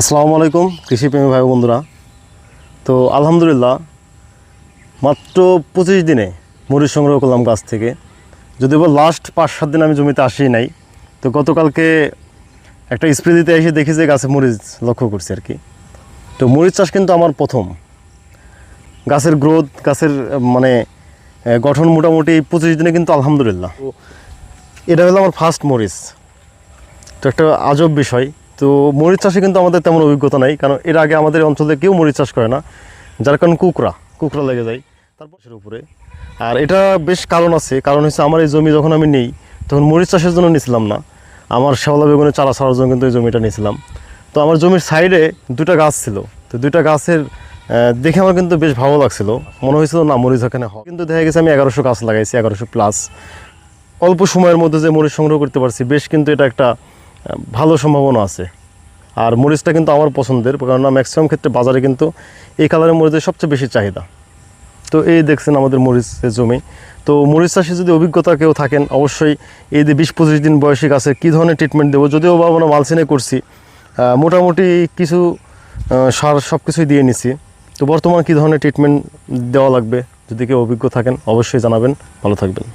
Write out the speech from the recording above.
আসসালামু আলাইকুম, কৃষিপ্রেমী ভাই বন্ধুরা। তো আলহামদুলিল্লাহ, মাত্র পঁচিশ দিনে মরিচ সংগ্রহ করলাম গাছ থেকে। যদিও বা লাস্ট পাঁচ সাত দিন আমি জমিতে আসি নাই, তো গতকালকে একটা স্প্রে দিতে এসে দেখি যে গাছে মরিচ লক্ষ্য করছি আর কি। তো মরিচ চাষ কিন্তু আমার প্রথম। গাছের গ্রোথ গাছের মানে গঠন মোটামুটি পঁচিশ দিনে কিন্তু আলহামদুলিল্লাহ। এটা হলো আমার ফার্স্ট মরিচ। তো একটা আজব বিষয় তো মরিচ চাষে কিন্তু আমাদের তেমন অভিজ্ঞতা নাই, কারণ এর আগে আমাদের অঞ্চলে কেউ মরিচ চাষ করে না, যার কারণ কুকরা কুকরা লেগে যায়। তারপর উপরে। আর এটা বেশ কারণ আছে, কারণ হচ্ছে আমার এই জমি যখন আমি নেই, তখন মরিচ চাষের জন্য নিয়েছিলাম না। আমার শেওলা বেগুনের চারা ছাড়ার জন্য কিন্তু এই জমিটা নিয়েছিলাম তো আমার জমির সাইডে দুটা গাছ ছিল। তো দুইটা গাছের দেখে আমার কিন্তু বেশ ভালো লাগছিল। মনে হয়েছিল, না, মরিচ ওখানে হয়। কিন্তু দেখা গেছে আমি এগারোশো গাছ লাগাইছি, এগারোশো প্লাস অল্প সময়ের মধ্যে যে মরিচ সংগ্রহ করতে পারছি, বেশ কিন্তু এটা একটা ভালো সম্ভাবনা আছে। আর মরিচটা কিন্তু আমার পছন্দের, কেননা ম্যাক্সিমাম ক্ষেত্রে বাজারে কিন্তু এই কালারের মরিচের সবচেয়ে বেশি চাহিদা। তো এই দেখছেন আমাদের মরিচের জমি। তো মরিচ চাষে যদি অভিজ্ঞতা কেউ থাকেন, অবশ্যই এই যে বিশ পঁচিশ দিন বয়সী গাছে কী ধরনের ট্রিটমেন্ট দেবো, যদিও বা আমরা মালসিনে করছি মোটামুটি কিছু সার সব কিছুই দিয়ে নিছি। তো বর্তমান কী ধরনের ট্রিটমেন্ট দেওয়া লাগবে? যদি কেউ অভিজ্ঞ থাকেন, অবশ্যই জানাবেন। ভালো থাকবেন।